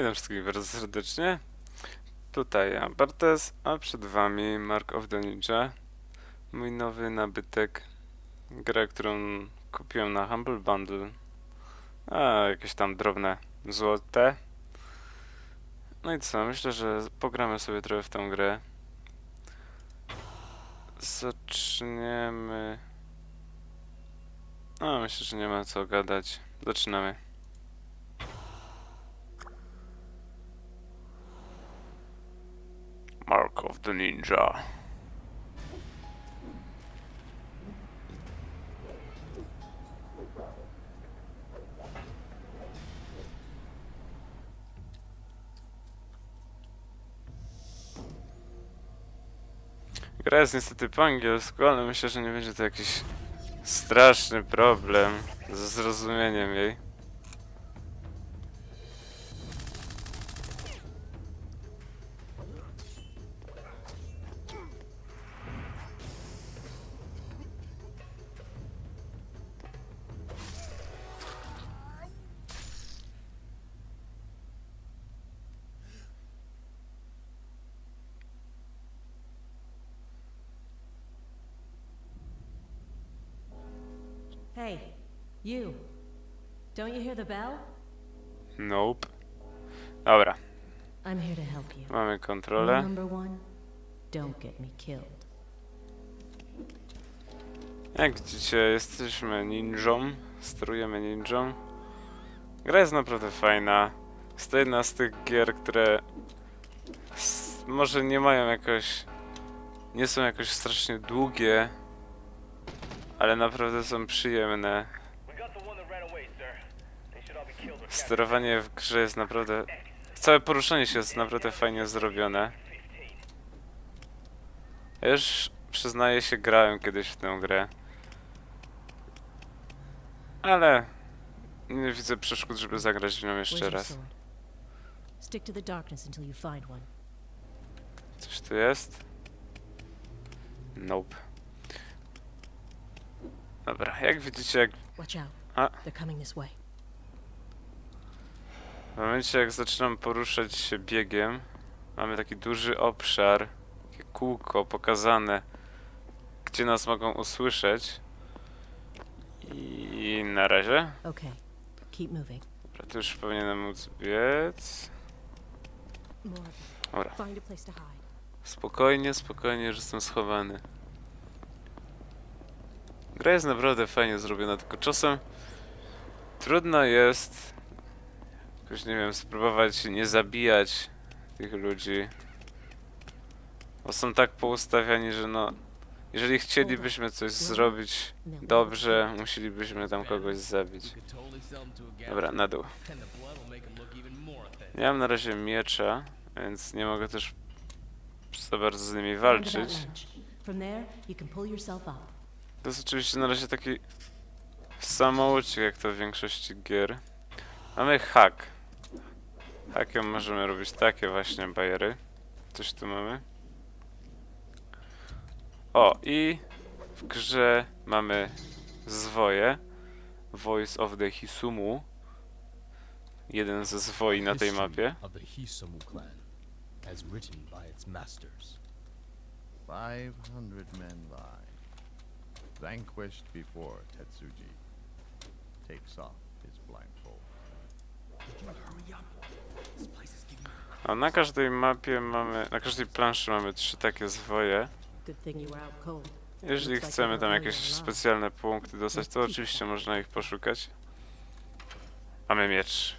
Witam wszystkich bardzo serdecznie. Tutaj Bartes, a przed wami Mark of the Ninja. Mój nowy nabytek. Grę, którą kupiłem na Humble Bundle. A, jakieś tam drobne złote. No i co, myślę, że pogramy sobie trochę w tę grę. Zaczniemy... No, myślę, że nie ma co gadać. Zaczynamy. Of the Ninja. Gra jest niestety po angielsku, ale myślę, że nie będzie to jakiś straszny problem ze zrozumieniem jej. Hey, you. Don't you hear the bell? Nope. Dobra, I'm here to help you. mamy kontrolę. number one, don't get me killed. Jak widzicie, jesteśmy ninją, sterujemy ninją. Gra jest naprawdę fajna. Jest to jedna z tych gier, które może nie mają jakoś... nie są jakoś strasznie długie, ale naprawdę są przyjemne. Sterowanie w grze jest naprawdę... Całe poruszenie się jest naprawdę fajnie zrobione. Ja już przyznaję się, grałem kiedyś w tę grę. Ale nie widzę przeszkód, żeby zagrać w nią jeszcze raz. Coś tu jest? Nope. Dobra, jak widzicie, jak. A. W momencie jak zaczynam poruszać się biegiem, mamy taki duży obszar, takie kółko pokazane, gdzie nas mogą usłyszeć. I na razie. Okay, keep moving. Dobra, tu już powinienem móc biec. Dobra. Spokojnie, spokojnie, że jestem schowany. Gra jest naprawdę fajnie zrobiona, tylko czasem trudno jest jakoś, nie wiem, spróbować nie zabijać tych ludzi. Bo są tak poustawiani, że no, jeżeli chcielibyśmy coś zrobić dobrze, musielibyśmy tam kogoś zabić. Dobra, na dół. Nie mam na razie miecza, więc nie mogę też za bardzo z nimi walczyć. From there, you can pull yourself up. To jest oczywiście na razie taki samouczek, jak to w większości gier. Mamy hak. Hakiem możemy robić takie właśnie bajery. Coś tu mamy. O, i w grze mamy zwoje. Voice of the Hisumu. Jeden ze zwoi na tej mapie. Of the Hisamu clan, as written by its masters. 500 men lie, vanquished before Tetsuji takes off his blindfold. A na każdej mapie mamy, na każdej planszy mamy trzy takie zwoje. Jeżeli chcemy tam jakieś specjalne punkty dostać, to oczywiście można ich poszukać. Mamy miecz.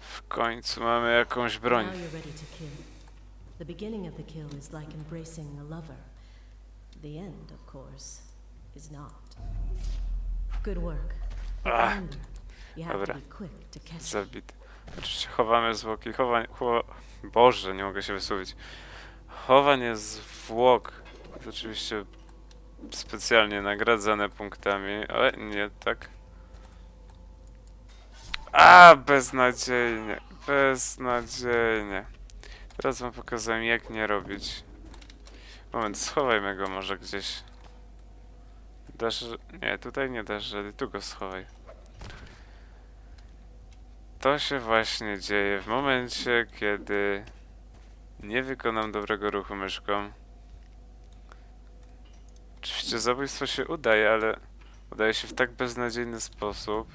W końcu mamy jakąś broń. The beginning of the kill is like embracing a lover. The end, of course, is not. Good work. Ah. remember, you have to Dobra. be quick to catch them. Zabity. Oczywiście chowamy zwłoki. Chowanie... Chowa... Boże, nie mogę się wysłowić. Chowanie zwłok jest oczywiście specjalnie nagradzane punktami, ale nie tak. A, beznadziejnie. Beznadziejnie. Teraz wam pokazałem jak nie robić. Moment, schowajmy go może gdzieś. Dasz... Nie, tutaj nie dasz rady. Tu go schowaj. to się właśnie dzieje w momencie, kiedy nie wykonam dobrego ruchu myszką. Oczywiście zabójstwo się udaje, ale udaje się w tak beznadziejny sposób,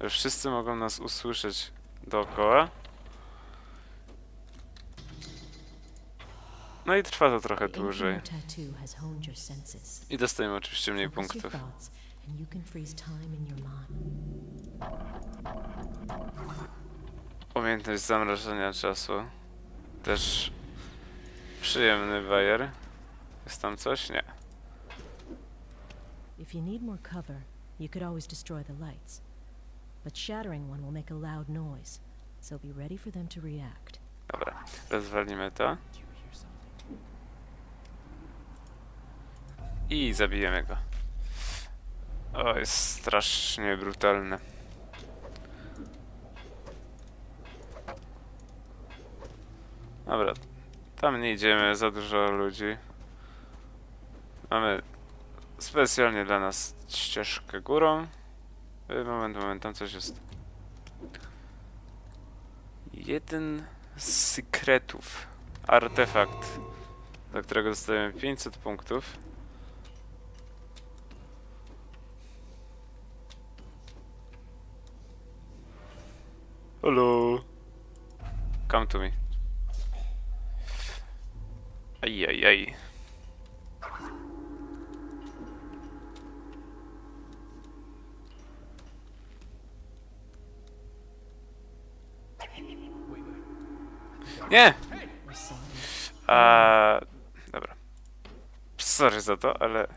że wszyscy mogą nas usłyszeć dookoła. No i trwa to trochę dłużej. I dostajemy oczywiście mniej punktów. Umiejętność zamrażania czasu. Też przyjemny bajer. Jest tam coś? Nie. If you need more cover, you could always destroy the lights. But shattering one will make a loud noise, so be ready for them to react. Dobra, rozwalimy to. I zabijemy go. O, jest strasznie brutalne. Dobra, tam nie idziemy, za dużo ludzi. Mamy specjalnie dla nas ścieżkę górą. Y, Moment, moment, tam coś jest. Jeden z sekretów. Artefakt, do którego dostajemy 500 punktów. Hello. Come to me. Aj, aj, aj. Nie! A, dobra. Sorry za to, ale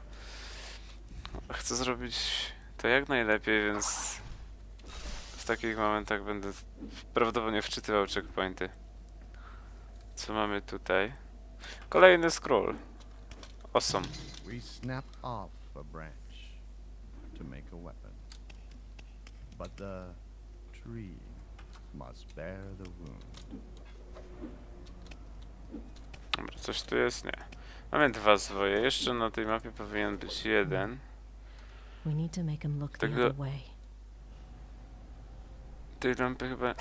chcę zrobić to jak najlepiej, więc takich momentach będę prawdopodobnie wczytywał checkpointy. Co mamy tutaj? Kolejny scroll. Awesome. We snap off a branch to make a weapon. But the tree must bear the wound. Dobra, coś tu jest? Nie. Mamy dwa zwoje. Jeszcze na tej mapie powinien być jeden. We need to make him look the Tego- other way. Tej lampy chyba...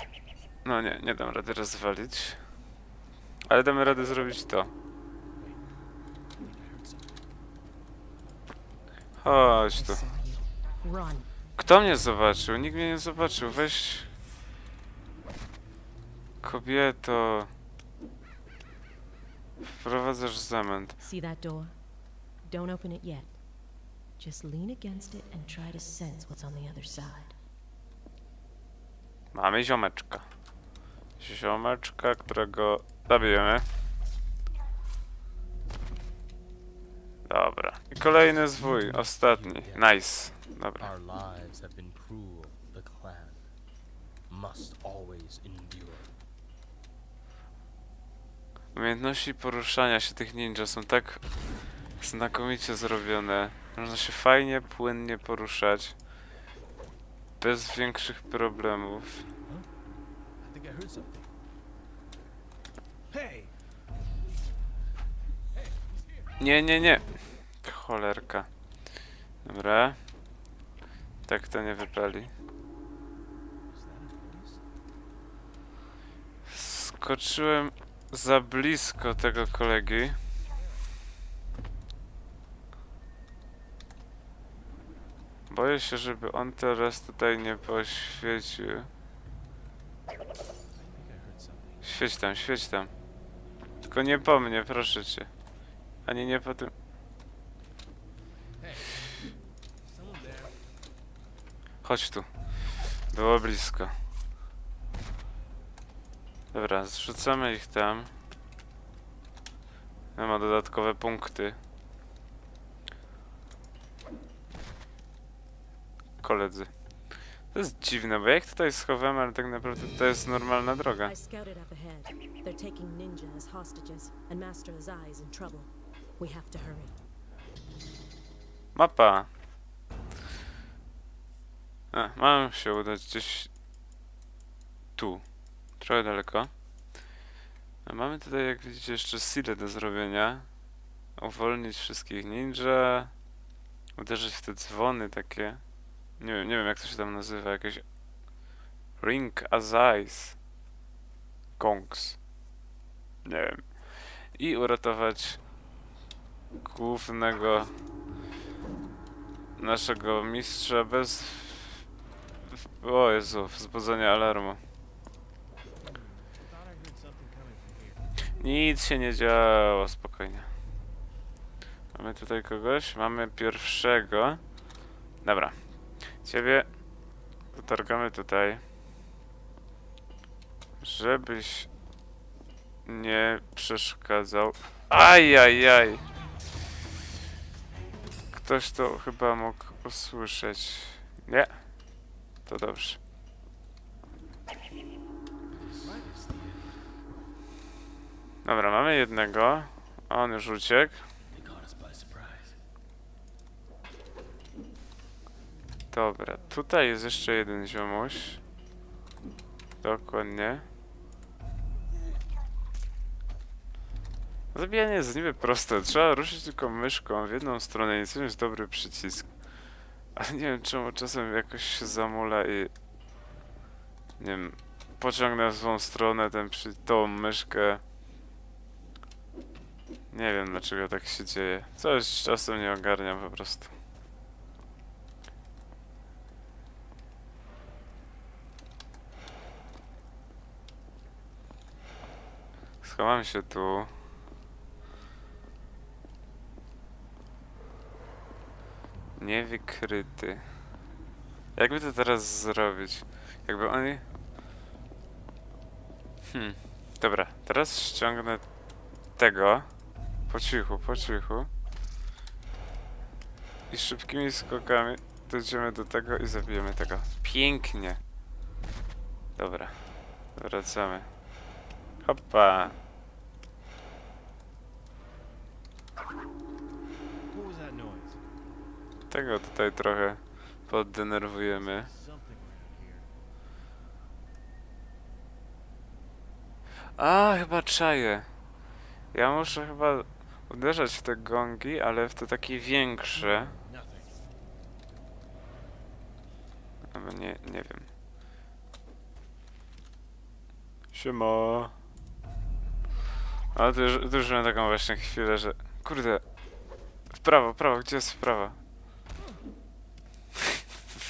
No nie, nie dam rady rozwalić. Ale damy radę zrobić to. Chodź tu. Kto mnie zobaczył? Nikt mnie nie zobaczył. Weź... Kobieto. Wprowadzasz zamęt. See that door? Don't open it yet. Just lean against it and try to sense what's on the other side. Mamy ziomeczka. Ziomeczka, którego zabijemy. Dobra. I kolejny zwój, ostatni. Nice. Dobra. Umiejętności poruszania się tych ninja są tak znakomicie zrobione. Można się fajnie, płynnie poruszać. Bez większych problemów. Nie, nie, nie. Cholerka. Dobra. Tak to nie wypali. Skoczyłem za blisko tego kolegi. Boję się, żeby on teraz tutaj nie poświecił. Świeć tam, świeć tam. Tylko nie po mnie, proszę cię. Ani nie po tym. Chodź tu. Było blisko. Dobra, zrzucamy ich tam. Ja ma dodatkowe punkty. Koledzy. To jest dziwne, bo jak tutaj schowamy, ale tak naprawdę to jest normalna droga. I scouted up ahead. They're taking Ninja as hostages, and Master Azai is in trouble. We have to hurry. Mapa. A, mam się udać gdzieś tu. Trochę daleko. A mamy tutaj, jak widzicie, jeszcze sile do zrobienia. Uwolnić wszystkich ninja. Uderzyć w te dzwony takie. Nie wiem, nie wiem jak to się tam nazywa. Jakieś Ring Azais. Kongs. Nie wiem. I uratować głównego naszego mistrza bez... O Jezu, wzbudzenia alarmu. Nic się nie działo, spokojnie. Mamy tutaj kogoś? Mamy pierwszego. Dobra. Ciebie dotargamy tutaj. Żebyś nie przeszkadzał. Ajajaj! Ktoś to chyba mógł usłyszeć. Nie? To dobrze. Dobra, mamy jednego. On już uciekł. They caught us by surprise. Dobra, tutaj jest jeszcze jeden ziomuś. Dokładnie. Zabijanie jest niby proste. Trzeba ruszyć tylko myszką w jedną stronę i jest dobry przycisk. Ale nie wiem czemu czasem jakoś się zamula i... Nie wiem, pociągnę w złą stronę ten przy... tą myszkę. Nie wiem dlaczego tak się dzieje. Coś czasem nie ogarniam po prostu. Schowam się tu. Niewykryty. Jakby to teraz zrobić? Jakby oni... Hmm. Dobra, teraz ściągnę tego. Po cichu, po cichu. I szybkimi skokami dojdziemy do tego i zabijemy tego. Pięknie. Dobra. Wracamy. Hoppa. Tego tutaj trochę poddenerwujemy. A, chyba czaję. Ja muszę chyba uderzać w te gongi, ale w te takie większe. Albo nie, nie wiem. Siema. Ale to już, to już miałem taką właśnie chwilę, że... Kurde. W prawo, w prawo, gdzie jest w prawo?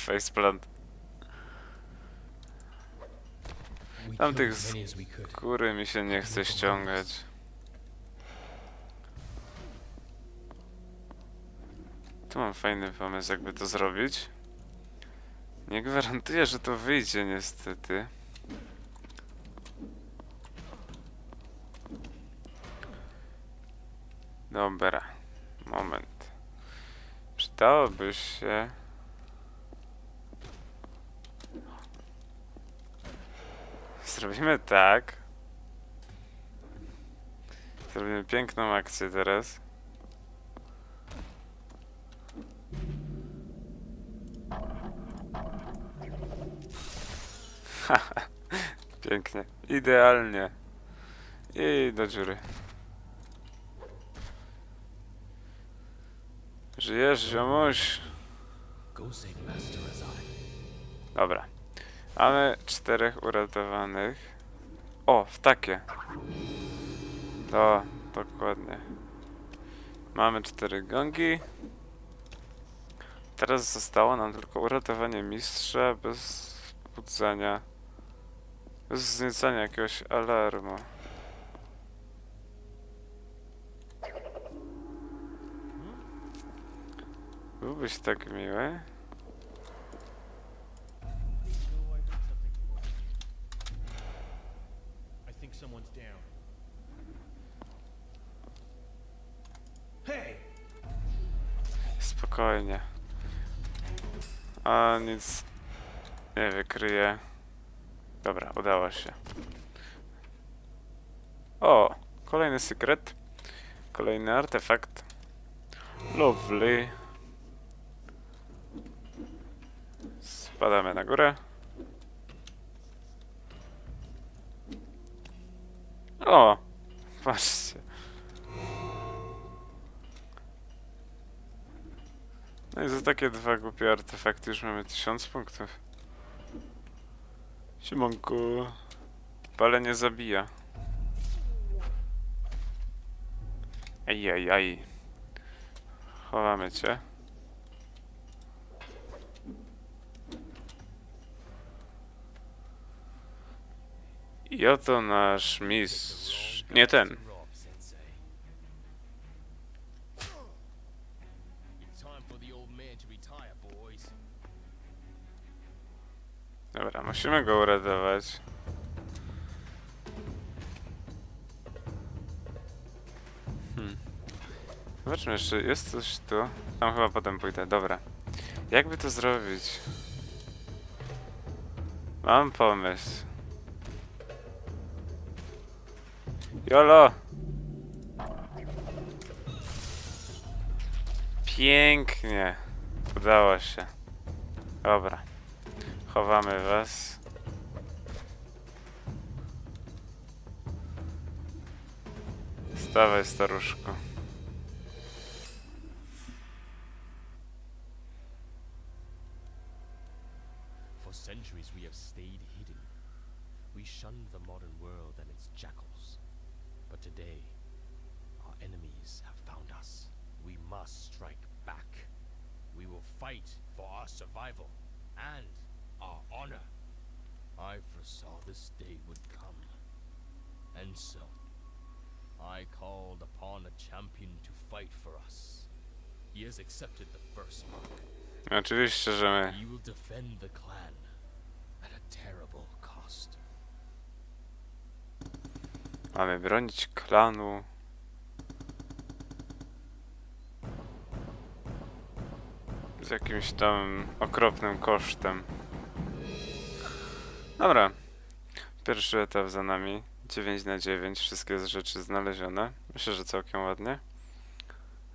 Faceplant. Tam tych. Góry mi się nie chce ściągać. Tu mam fajny pomysł, jakby to zrobić. Nie gwarantuję, że to wyjdzie niestety. Dobra, moment. Przydałoby się... Zrobimy tak. Zrobimy piękną akcję teraz. Pięknie. Idealnie. I do dziury. Żyjesz, ziomuś? Dobra. Mamy czterech uratowanych. O, w takie. To, dokładnie. Mamy cztery gongi. Teraz zostało nam tylko uratowanie mistrza bez budzenia. Bez wzniecania jakiegoś alarmu. Byłbyś tak miły? No, I heard something from over here. I think someone's down. Hey! Spokojnie. A nic nie wykryje. Dobra, udało się. O, kolejny sekret. Kolejny artefakt. Lovely. Spadamy na górę. O, patrzcie. No i za takie dwa głupie artefakty już mamy 1000 punktów. Siemanko. Palenie zabija. Ej, ej, ej. Chowamy cię. I oto nasz mistrz. Nie ten. Dobra, musimy go uratować. Hmm. Zobaczmy jeszcze, jest coś tu? Tam chyba potem pójdę, dobra. Jakby to zrobić? Mam pomysł. Jolo! Pięknie. Udało się. Dobra. Chowamy was. Stawaj, staruszku. For centuries we have stayed hidden. We shunned the modern world and its jackals. But today, our enemies have found us. We must strike back. We will fight for our survival and our honor. I foresaw this day would come. And so, I called upon a champion to fight for us. He has accepted the first mark. Oczywiście, że my. He will defend the clan at a terrible cost. Mamy bronić klanu. Z jakimś tam okropnym kosztem. Dobra. Pierwszy etap za nami. 9 na 9. Wszystkie rzeczy znalezione. Myślę, że całkiem ładnie.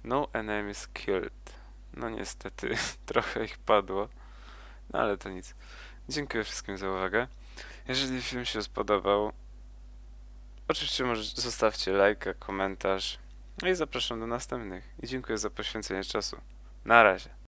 No enemies killed. No niestety, trochę ich padło. No ale to nic. Dziękuję wszystkim za uwagę. Jeżeli film się spodobał, Oczywiście zostawcie lajka, komentarz. No i zapraszam do następnych. I dziękuję za poświęcenie czasu. Na razie.